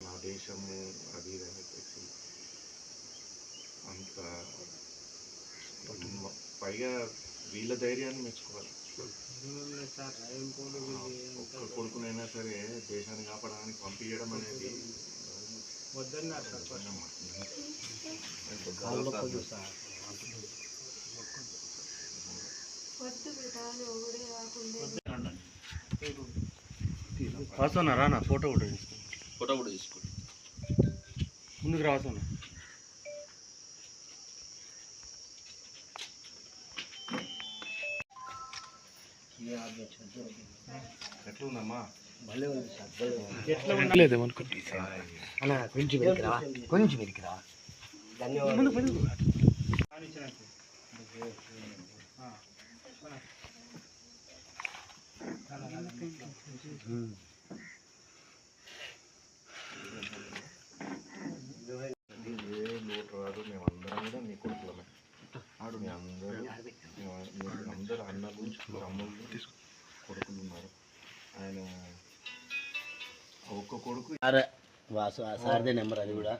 నా దేశము అది ఇది అని చెప్పేసి అంత మ- పైగా వీళ్ళ ధైర్యాన్ని మెచ్చుకోవాలి. ఒక్క కొడుకునైనా సరే దేశాన్ని కాపాడడానికి పంపించడం అనేది వాసన రానా? ఫోటో కూడా తీసుకో. ఫోటో కూడా తీసుకోండి ముందుకు రాసన ఎట్లుందమ్మా లేదు అనుకుంటా అన్న కొంచెం వెనక్కి రా కొంచెం వెనక్కి రా ధన్యవాదాలు ఏ అన్నలు తమ్ముళ్ళు కొడుకులు ఉన్నారు. ఆయన ఒక్క కొడుకు వాసు సార్దే నెంబర్ అది కూడా.